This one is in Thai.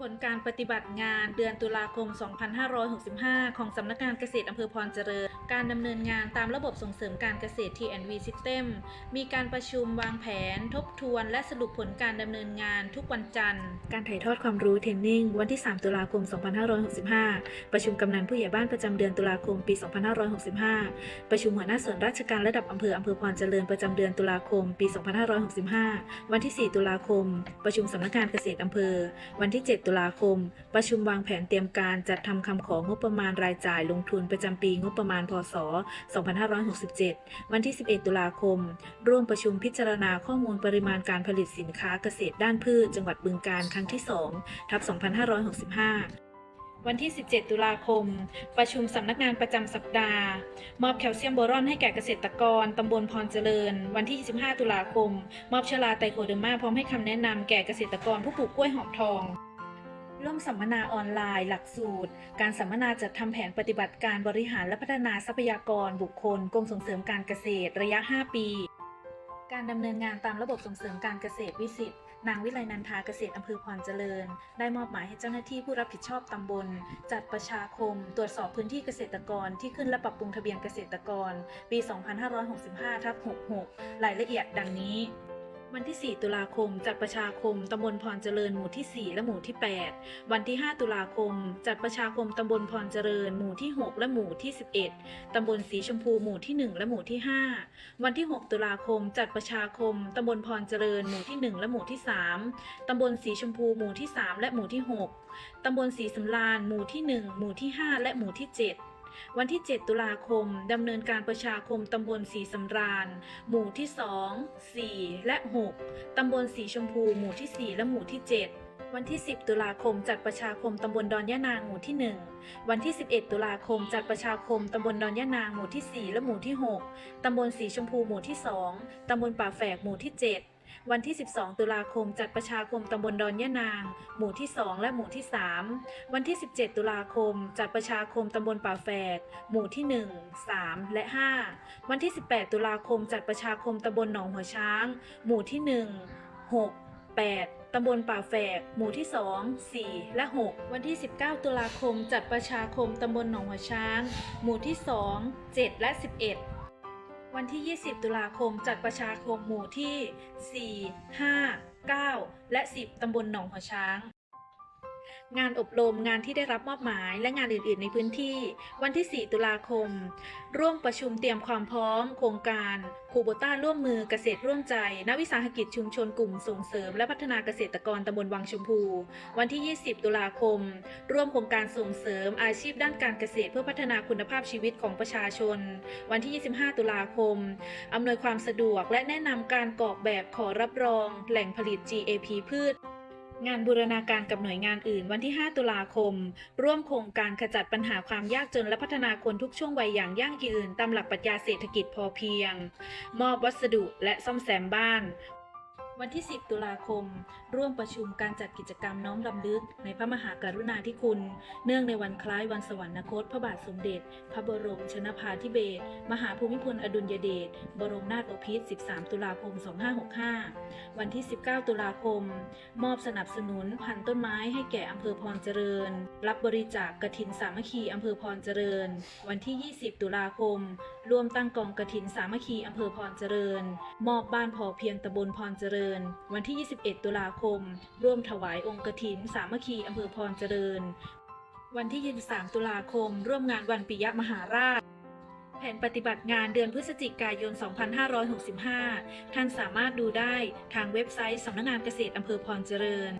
ผลการปฏิบัติงานเดือนตุลาคม 2565 ของสำนักงานเกษตรอำเภอพรเจริญ การดำเนินงานตามระบบส่งเสริมการเกษตร T&V System มีการประชุมวางแผน ทบทวน และสรุปผลการดำเนินงานทุกวันจันทร์ การถ่ายทอดความรู้เทรนนิ่ง วันที่ 3 ตุลาคม 2565 ประชุมกำนันผู้ใหญ่บ้านประจำเดือนตุลาคม ปี 2565 ประชุมหัวหน้าส่วนราชการระดับอำเภออำเภอพรเจริญประจำเดือนตุลาคม ปี 2565 วันที่ 4 ตุลาคม ประชุมสำนักงานเกษตรอำเภอ วันที่ 7ตุลาคม ประชุมวางแผนเตรียมการจัดทำคำของงบประมาณรายจ่ายลงทุนประจำปีงบประมาณ พศ 2567 วันที่ 11 ตุลาคม ร่วมประชุมพิจารณาข้อมูลปริมาณการผลิตสินค้าเกษตรด้านพืช จังหวัดบึงกาฬครั้งที่ 2 ทับ 2565วันที่ 17 ตุลาคม ประชุมสำนักงานประจำสัปดาห์ มอบแคลเซียมโบรอนให้แก่เกษตรกรตำบลพรเจริญ วันที่ 25 ตุลาคม มอบชลาไตโคเดอร์มาพร้อมให้คำแนะนำแก่เกษตรกรผู้ปลูกกล้วยหอมทอง ร่วมสัมมนาออนไลน์ หลักสูตร การสัมมนาจัดทำแผนปฏิบัติการบริหารและพัฒนาทรัพยากรบุคคลกรมส่งเสริมการเกษตรระยะ 5 ปี การดำเนินงานตามระบบส่งเสริมการเกษตรวิสิตนางวิไลนันทาเกษตรอำเภอพรเจริญ ได้มอบหมายให้เจ้าหน้าที่ผู้รับผิดชอบตำบล จัดประชาคม ตรวจสอบพื้นที่เกษตรกรที่ขึ้นและปรับปรุงทะเบียนเกษตรกร ปี 2565ทับ66 รายละเอียดดังนี้ วันที่ 4 ตุลาคม จัดประชาคมตำบลพรเจริญหมู่ที่ 4 และหมู่ที่ 8 วันที่ 5 ตุลาคม จัดประชาคมตำบลพรเจริญ หมู่ที่ 6 และหมู่ที่ 11 ตำบลสีชมพูหมู่ที่ 1 และหมู่ที่ 5 วันที่ 6 ตุลาคม จัดประชาคมตำบลพรเจริญ หมู่ที่ 1 และหมู่ที่ 3 ตำบลสีชมพูหมู่ที่ 3 และหมู่ที่ 6 ตำบลสีสำราญหมู่ที่ 1 หมู่ที่ 5 และหมู่ที่ 7 วันที่ 7 ตุลาคม ดำเนินการประชาคมตำบลสีสำราญ หมู่ที่ 2 4 และ 6 ตำบลสีชมพู หมู่ที่ 4 และหมู่ที่ 7วันที่ 10 ตุลาคมจัดประชาคมตำบลดอนยะนางหมู่ที่ 1 วันที่ 11 ตุลาคมจัดประชาคมตำบลดอนยะนางหมู่ที่ 4 และหมู่ที่ 6 ตำบลสีชมพูหมู่ที่ 2 ตำบลป่าแฝกหมู่ที่ 7 วันที่ 12 ตุลาคม จัดประชาคมตำบลดอนยะนาง หมู่ที่ 2 และหมู่ที่ 3 วันที่ 17 ตุลาคม จัดประชาคมตำบลป่าแฝก หมู่ที่ 1 3 และ 5 วันที่ 18 ตุลาคม จัดประชาคมตำบลหนองหัวช้าง หมู่ที่ 1 6 8 ตำบลป่าแฝก หมู่ที่ 2 4 และ 6 วันที่ 19 ตุลาคม จัดประชาคมตำบลหนองหัวช้าง หมู่ที่ 2 7 และ 11 วันที่ 20 ตุลาคม จัดประชาคมหมู่ที่ 4 5 9 และ 10 ตำบลหนองหัวช้าง งานอบรมงานที่ได้รับมอบหมายและงานอื่น ๆ ในพื้นที่ วันที่ 4 ตุลาคม ร่วมประชุมเตรียมความพร้อม โครงการคูโบต้าร่วมมือเกษตรร่วมใจณวิสาหกิจชุมชนกลุ่มส่งเสริม และพัฒนาเกษตรกรตำบลวังชมพู วันที่ 20 ตุลาคม ร่วมโครงการส่งเสริมอาชีพด้านการเกษตรเพื่อพัฒนาคุณภาพชีวิตของประชาชน วันที่ 25 ตุลาคม อำนวยความสะดวกและแนะนำการกรอกแบบขอรับรอง แหล่งผลิต GAP พืช งานบูรณาการกับหน่วยงานอื่นวันที่ 5 ตุลาคม ร่วมโครงการขจัดปัญหาความยากจนและพัฒนาคนทุกช่วงวัยอย่างยั่งยืนตามหลักปรัชญาเศรษฐกิจพอเพียง มอบวัสดุและซ่อมแซมบ้าน วันที่ 10 ตุลาคม ร่วมประชุมการจัดกิจกรรมน้อมรำลึก ในพระมหากรุณาธิคุณ เนื่องในวันคล้ายวันสวรรคต พระบาทสมเด็จ พระบรมชนภาธิเบศรมหาภูมิพลอดุลยเดชบรมนาถบพิตร 13 ตุลาคม 2565 วันที่ 19 ตุลาคม มอบสนับสนุนพันต้นไม้ให้แก่อำเภอพรเจริญ รับบริจาคกฐินสามัคคีอำเภอพรเจริญ วันที่ 20 ตุลาคม ร่วมตั้งกองกฐินสามัคคีอำเภอพรเจริญ มอบบ้านพอเพียงตำบลพรเจริญวันที่ 21 ตุลาคม ร่วมถวายองค์กฐิน สามัคคีอำเภอพรเจริญ วันที่ 23 ตุลาคม ร่วมงานวันปิยมหาราช แผนปฏิบัติงานเดือนพฤศจิกายน 2565 ท่านสามารถดูได้ทางเว็บไซต์สำนักงานเกษตรอำเภอพรเจริญ